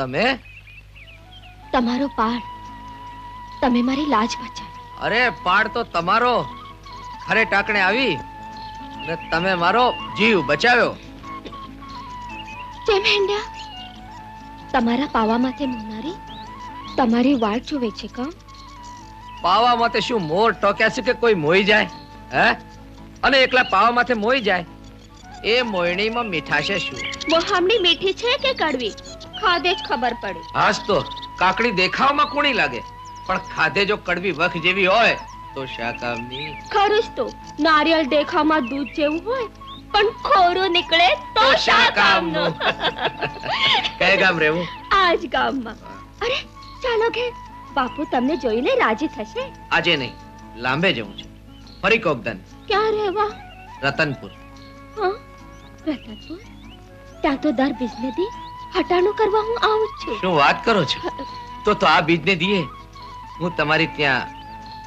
તમે? તમારો પાર તમે મારી લાજ બચાવી. અરે પાડ તો તમારો. ખરે ટાકણે આવી ને તમે મારો જીવ બચાવ્યો. તે મેંડા તમારા પાવા માથે મોનારી તમારી વાટ જોવે છે કા પાવા માથે શું મોર ટોક્યા છે કે કોઈ મોઈ જાય? હે? અને એકલા પાવા માથે મોઈ જાય? એ મોયણીમાં મીઠાશે શું? મોહામણી મીઠી છે કે કડવી? ખાધે જ ખબર પડી. આજ તો કાકડી દેખાવમાં કુણી લાગે. પણ ખાધે જો કડવી વખ જેવી હોય તો શાકામની ખરું જ તો. નારિયેળ દેખાવમાં દૂધ જેવું હોય પણ ખોરું નીકળે તો શાકામનો કામનું? કઈ ગામ રહેવું? આજ ગામમાં. અરે ચાલો કે બાપુ તમને જોઈને રાજી થશે? આજે નહીં લાંબે જવું છે. ફરી કોકદન ક્યાં રહેવા? રતનપુર. હા રતનપુર? ત્યાં તો દર બીજને દી. હટાણું કરવા હું આવું છું. શું વાત કરો છો? તો તો આ બીજને દીએ. હું તમારી ત્યાં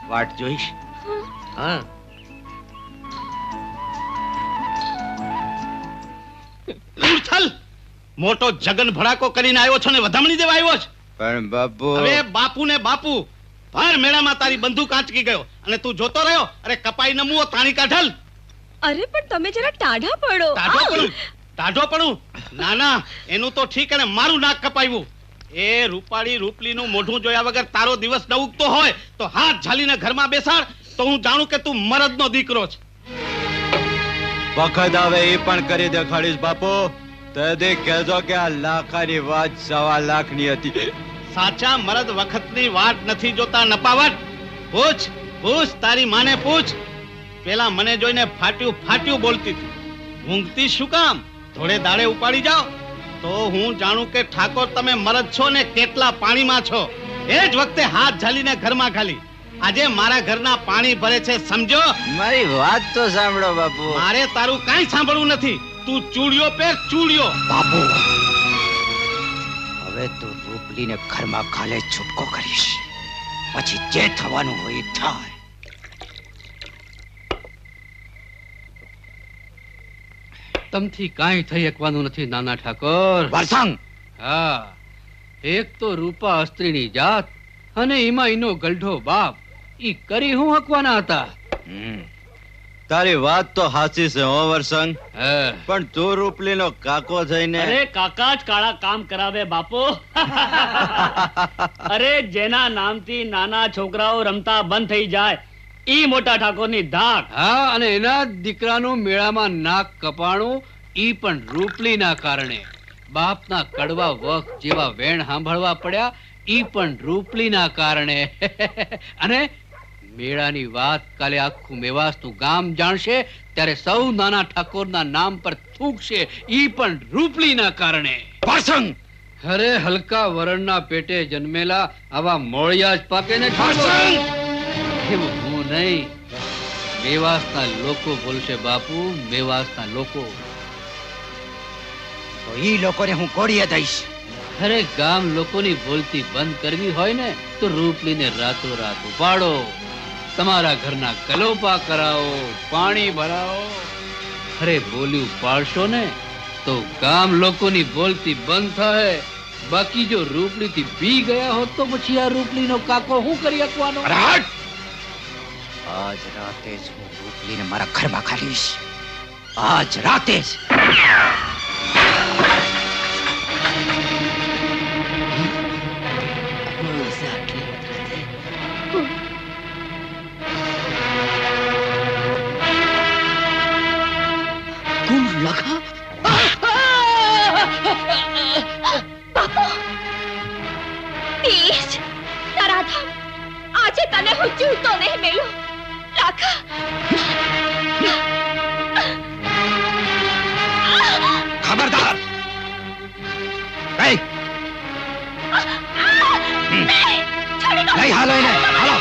વાટ જોઈશ. હા. ઉથલ મોટો જગન ભડાકો કરીને આવ્યો છો ને વધામણી દેવા આવ્યો છે. પણ બાપુ હવે બાપુ ને બાપુ ભર મેળામાં તારી બંદૂક આંચકી ગયો અને તું જોતો રહ્યો અરે કપાઈ નમુઓ તાણી કાઢલ. અરે પણ તમે જરા ટાઢા પડો. ટાઢો પડું? ટાઢો પડું? ના ના એનું તો ઠીક અને મારું નાક કપાયું એ રૂપાળી રૂપલીનું મોઢું જોયા વગર તારો દિવસ ન ઉગતો હોય તો હાથ ઝાલીને ઘરમાં બેસાડ તો હું જાણું કે તું મરદનો દીકરો છે. વખત આવે એ પણ કરી દેખાડીશ બાપુ. તદે કહેજો કે આ લાખાની વાત સવા લાખની હતી. સાચા મરદ વખતની વાત નથી જોતા નપાવટ. પૂછ પૂછ તારી માને પૂછ. પેલા મને જોઈને ફાટ્યું ફાટ્યું બોલતી હતી. ઊંઘતી શું કામ? થોડે દાડે ઉપાડી જાઓ. તો હું જાણું કે ઠાકોર તમે મરદ છો ને કેટલા પાણીમાં છો. એ જ વખતે હાથ ઝાલીને ઘરમાં ખાલી. આજે મારા ઘરના પાણી ભરે છે સમજો? મારી વાત તો સાંભળો બાપુ. મારે તારું કાંઈ સાંભળવું નથી. તું ચૂડિયો પેર ચૂડિયો બાપુ હવે તું રૂપલીને ઘરમાં ખાલે છૂટકો કરીશ. પછી જે થવાનું હોય થાય તમથી કાંઈ થઈ શકવાનું નથી નાના ઠાકોર. વરસાંગ! હા એક તો રૂપા અસ્ત્રીની જાત અને એમાં એનો ગલઢો બાપ. ઈ કરી હું હકવાના હતા? તારી વાત તો હાચી છે હો વરસંગ. હા. પણ તું રૂપલીનો કાકો થઈને અરે કાકા જ કાળા કામ કરાવે બાપો. અરે જેના નામથી નાના છોકરાઓ રમતા બંધ થઈ જાય. ઈ મોટા ઠાકોરની ધાક. હા અને એના દીકરાનું મેળામાં નાક કપાણું ઈ પણ રૂપલીના કારણે. બાપના કડવા વખ જેવા વેણ સાંભળવા પડ્યા ઈ પણ રૂપલીના કારણે. અને મેળાની વાત કાલે આખું મેવાસનું ગામ જાણશે ત્યારે સૌ નાના ઠાકોરના નામ પર થૂકશે ઈ પણ રૂપલીના કારણે. વરસંગ અરે હલકા વરણના પેટે જન્મેલા આવા મોળિયા જ પાકે ને! એવું નહીં. મેવાસના લોકો બોલશે બાપુ મેવાસના લોકો. તો ઈ લોકોને હું કોડીએ દઈશ. અરે ગામ લોકોની બોલતી બંધ કરવી હોય ને તો રૂપલીને રાતોરાત ઉપાડો. તમારા ઘરના કલોપા કરાવો પાણી ભરાવો. અરે બોલ્યું પાડશો ને તો ગામ લોકોની બોલતી બંધ થાય બાકી જો રૂપલીથી પી ગયા હોત તો પછી આ રૂપલીનો કાકો શું કરી શકવાનો? હટ! આજ રાતે જ હું રૂપલીને મારા ઘરમાં ખાલીશ. આજ રાતે જ. નહીં હાલો એને હાલો.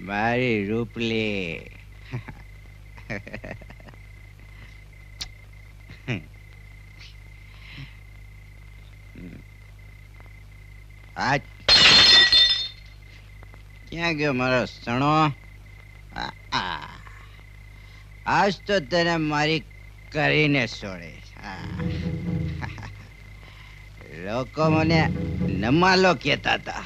મારી રૂપલી. આજ. ક્યાં ગયો મારો સણો. આજ તો તને મારી કરીને છોડે. લોકો મને નમાલો કહેતા હતા.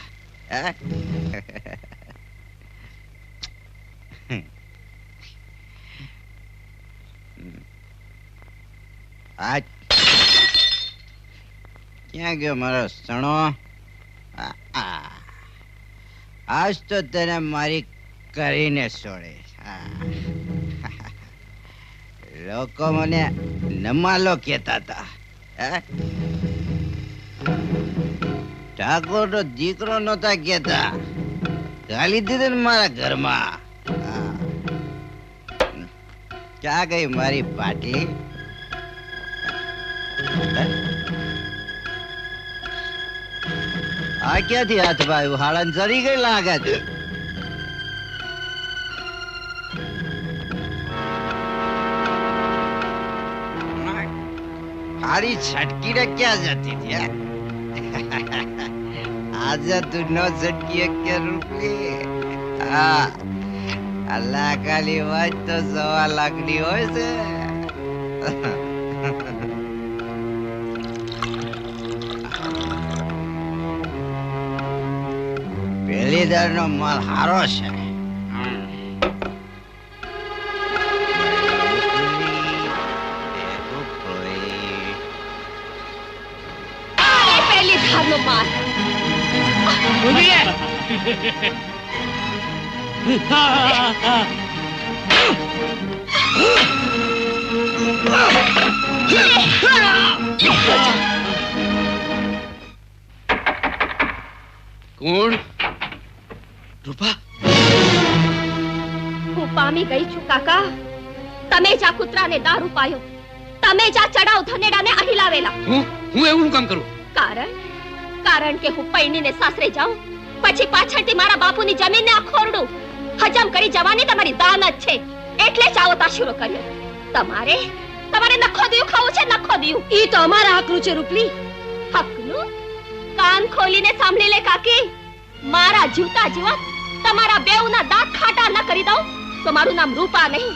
આ ક્યાં ગયો મારો સણો. આજ તો તને મારી કરીને છોડે. હા. લોકો મને નમાલો કહેતા હતા? ઠાકોર નો દીકરો નતા કેતા ગાલી દીધે ને મારા ઘરમાં. ક્યાં ગઈ મારી પાટલી? આ ક્યાંથી હાથમાં આવ્યું? હાળન ચડી ગઈ લાગે છે. હારી છટકી ને ક્યાં જતી હતી હે? આજે તું ન છટકી કે રૂપલી હા અલ્લાહ કાલી વાત તો સવા લાખની હોય છે પેલી દર નો માલ હારો છે કોણ? રૂપા? હું પામી ગઈ છું કાકા. તમે જ આ કૂતરાને દારૂ પાયો. તમે જ આ ચડાવ ધનેડાને અહીં લાવેલા હું? હું એવું કામ કરું? કારણ કારણ કે હું પૈણીને સાસરે જાઉં પછી પાછળથી મારા બાપુની જમીનને આ ખોરડું હજમ કરી જવાની તમારી દાનત છે. એટલે જ આવો તાશુરો કર્યો. તમારે તમારે નખો દિયું ખાવું છે નખો દિયું ઈ તો અમારા હકનું છે રૂપલી. હકનું? કાન ખોલીને સાંભળી લે કાકી. મારા જીવતા જીવત તમારા બેઉના દાંત ખાટા ન કરી દઉં તો મારું નામ રૂપા નહીં.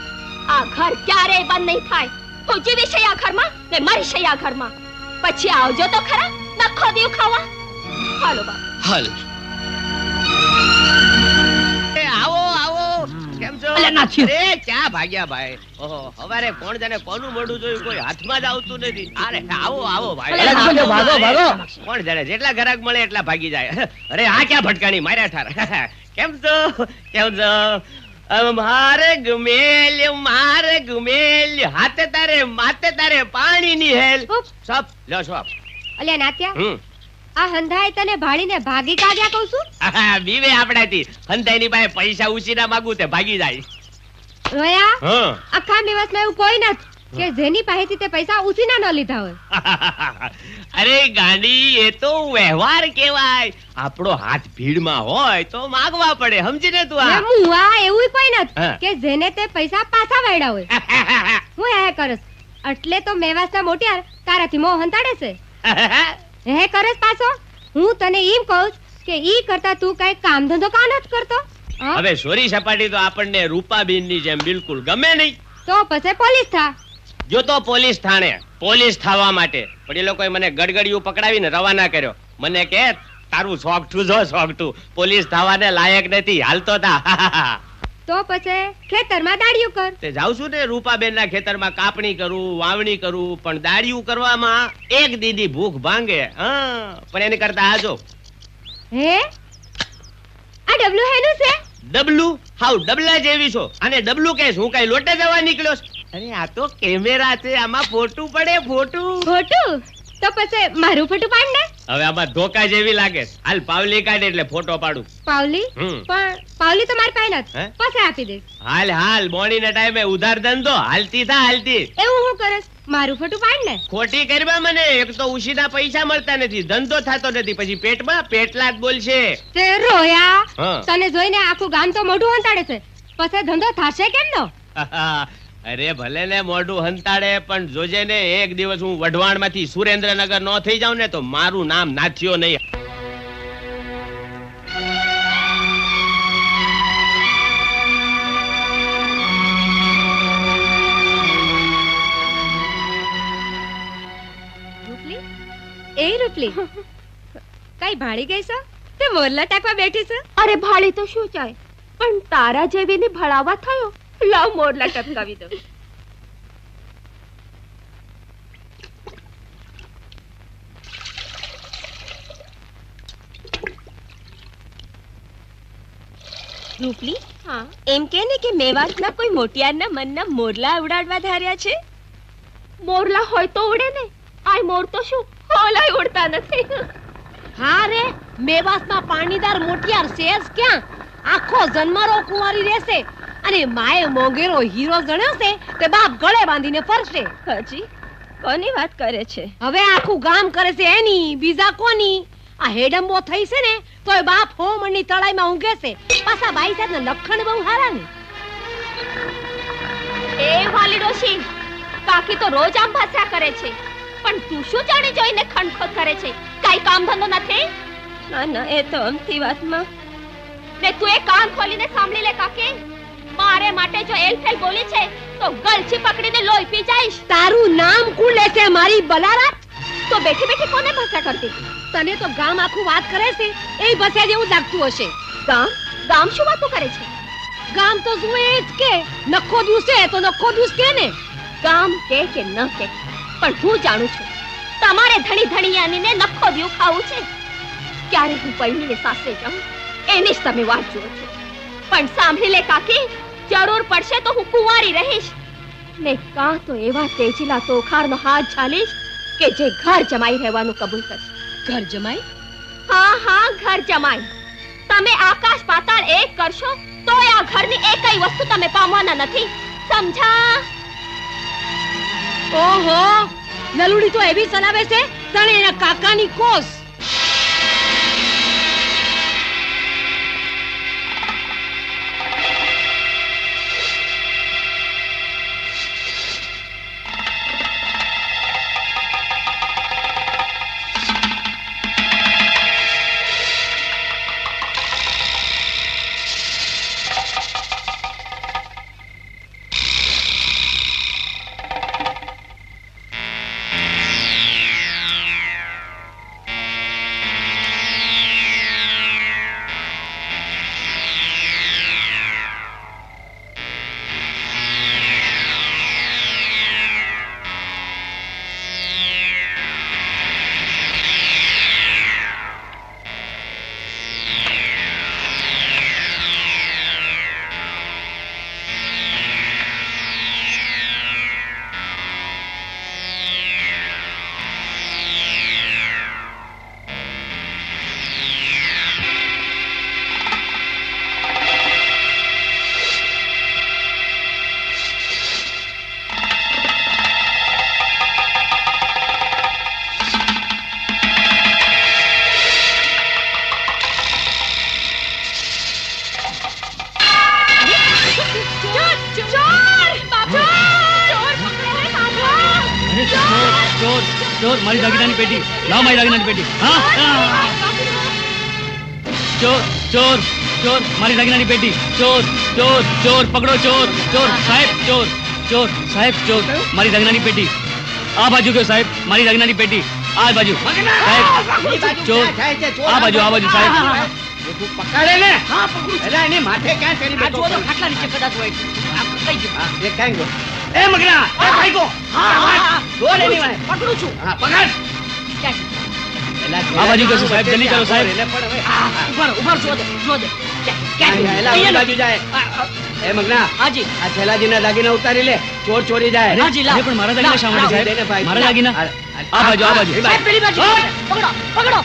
આ ઘર ક્યારેય બંધ નહીં થાય. હું જીવીશ આ ઘરમાં ને મરીશ આ ઘરમાં. પછી આવજો તો ખરા નખો દીવ ખાવા. હાલો બા હાલ. આવો આવો. કેમ છો? અરે ક્યાં ભાગ્યા ભાઈ. ઓહો હવારે કોણ જાણે કોનું મોઢું જોયું કોઈ હાથમાં જ આવતું નથી. અરે આવો આવો ભાઈ. ભાગો, ભાગો. કોણ જાણે જેટલા ગ્રાહક મળે એટલા ભાગી જાય. અરે આ ક્યાં ભટકાણી? માર્યા ઠાર કેમ છો? કેમ છો? અમ મારે ગુમેલ મારે હાથે તારે માથે તારે પાણીની હેલ. ઉપ. સપ લ્યો છો આપ અલ્યા નાત્યા. આ હંધાય તને ભાળીને ભાગી કાઢ્યા કહું છું? બીવે આપણાથી. હંતાઈની પાસે પૈસા ઉછીના માંગુ તે ભાગી જાય. રોયા આખા દિવસમાં એવું કોઈ નથી કે જેની પાસેથી તે પૈસા ઉછીના ન લીધા હોય. અરે ગાંડી એ તો વ્યવહાર કેવાય આપણો હાથ ભીડમાં હોય તો માગવા પડે સમજીને તું હું આ એવું કોઈ નથી કે જેને તે પૈસા પાછા વાળ્યા હોય. હું એ કરસ એટલે તો મેવાસના મોટિયાર તારાથી મોહ હંતાડે છે. હે કરસ પાછો. હું તને એમ કહું કે ઈ કરતા તું કઈ કામ ધંધો કા નથી કરતો? હવે સોરી સપાટી તો આપણને રૂપાબેનની જેમ બિલકુલ ગમે નહીં. તો પછી પોલીસ થા. જો તો પોલીસ થાણે. પોલીસ થવા માટે. પણ એ લોકોએ મને ગડગડિયું પકડાવીને રવાના કર્યો. મને કે તારું સોગઠું જો સોગઠું. પોલીસ થવાને લાયક નથી. હાલતો તા તો પછી ખેતરમાં દાડિયું કર. તે જાઉં છું ને રૂપાબેનના ખેતરમાં કાપણી કરું વાવણી કરું પણ દાડિયું કરવામાં એક દીદી ભૂખ ભાંગે. હા પણ એને કરતા આજો હે? આ ડબલું હેનું છે? ડબલું? હાઉ ડબલા જેવી છો. અને ડબલું કે હું કઈ લોટે જવા નીકળ્યો અરે આ તો કેમેરા છે આમાં ફોટું પડે ફોટું. ખોટું તો પછી મારું ફોટું પાડ ને. હવે આમાં ધોકા જેવી લાગે હાલ પાવલી કાઢ એટલે ફોટો પાડું. પાવલી? પણ પાવલી તો મારી પાસે નથી. પછી આપી દે. હાલ હાલ મોડી ના ટાઈમે ઉધાર ધંધો. હાલતી થા હાલતી. એવું હું કરસ મારું ફોટું પાડ ને. ખોટી કરવા મને એક તો ઉશીના પૈસા મળતા નથી ધંધો થતો નથી. પછી પેટમાં પેટલા જ બોલશે. તે રોયા તને જોઈને આખું ગામ તો મોઢું હંતાડે છે. પછી ધંધો થાશે કેમ નો અરે ભલે ને મોઢું હંતાડે પણ જોજે ને એક દિવસ હું વઢવાણમાંથી સુરેન્દ્રનગર નો થઈ જાઉં ને તો મારું નામ નાથ્યો નહીં. એ રૂપલી કઈ ભાળી ગઈ છે? તે મોરલા ટાકવા બેઠી છે? અરે ભાળી તો શું ચાય? પણ તારા જેવી જેવીને ભળાવા થયો? લાવ મોરલા ટપકાવી દો રૂપલી હા? એમ કે ને કે મેવાતના કોઈ મોટિયારના મનના મોરલા ઉડાડવા ધાર્યા છે? મોરલા હોય તો ઉડે ને. આય મોર તો શું? હોલાય ઉડતા નથી. હા રે મેવાસમાં પાણીદાર મોટિયાર શેષ ક્યાં? આખો જન્મરો કુંવારી રહેશે. અને માએ મોંઘેરો હીરો ગણ્યો છે તે બાપ ગળે બાંધીને ફરશે. હજી કોની વાત કરે છે? હવે આખું ગામ કરે છે એની બીજા કોની? આ હેડંબો થઈ છે ને તોય બાપ હોમણની તળાઈમાં ઊંઘે છે. પાછા બાઈ સાહેબના લખણ બહુ હારા ને. એ વાલી ડોશી કાકી તો રોજ આમ ભાષા કરે છે. પણ તું શું જાણી જોઈને ખંડખોત કરે છે? કાઈ કામ ધંધો નથી ના ના એ તો અમથી વાતમાં. ને તું એ કાન ખોલીને સાંભળી લે કાકી. મારે માટે જો એલફેલ બોલી છે તો ગલછી પકડીને લોહી પી જઈશ. તારું નામ કુણ લેશે મારી બલારા તો બેઠી બેઠી કોને ભાષા કરતી? તને તો ગામ આખું વાત કરે છે એ ભસે જેવું લાગતું હશે. ગામ? ગામ શું વાતો કરે છે? ગામ તો જુએ જ કે નખો દુસે તો નખો દુસ કે ને ગામ કે કે ન કે પણ હું જાણું છું તમારે ધણી ધણીયાનીને નખો દ્યું ખાવું છે. ક્યારે હું પૈણીને સાસે જાઉં એની જ તમે વાત જુઓ છો. પણ સાંભળી લે કાકી જરૂર પડશે તો હું કુંવારી રહીશ. ને કાં તો એવા તેજીલા તોખારનો હાથ ઝાલીશ કે જે ઘર જમાઈ રહેવાનું કબૂલ કરશે. ઘર જમાઈ? હા હા ઘર જમાઈ. તમે આકાશ પાતાળ એક કરશો તો આ ઘરની એકય વસ્તુ તમે પામવાના નથી. સમજા? ઓહો નલુડી તો એવી સનાવે છે તણે એના કાકાની કોસ. ચોર ચોર મારી દાગીનાની પેટી લાવ મારી દાગીનાની પેટી હા હા. ચોર ચોર ચોર મારી દાગીનાની પેટી ચોર ચોર ચોર પકડો ચોર ચોર સાહેબ ચોર ચોર સાહેબ ચોર મારી દાગીનાની પેટી આ બાજુ ગયો સાહેબ મારી દાગીનાની પેટી આ બાજુ સાહેબ ચોર આ બાજુ આ બાજુ સાહેબ પકડે ને એલા એની માથે ક્યાં તેની બેઠો છે? ખાટલા નીચે કદાચ હોય હા, એ ક્યાં ગયો એ મગના એ ભાઈગો હા હા દોડ એની વાંહે. પકડું છું હા પકડ. આ બાજુ કશું સાહેબ, જલ્દી કરો સાહેબ. ઉપર રહો, જો દે જો દે. ક્યાં ગયા? એલા, ઓલી બાજુ જાય. એ મગના હાજી. આ ઉતારી લે ચોર ચોરી જાય. અરે હાજી, લાવ. અરે પણ મારા દાગીના આ- આ આ પકડો પકડો.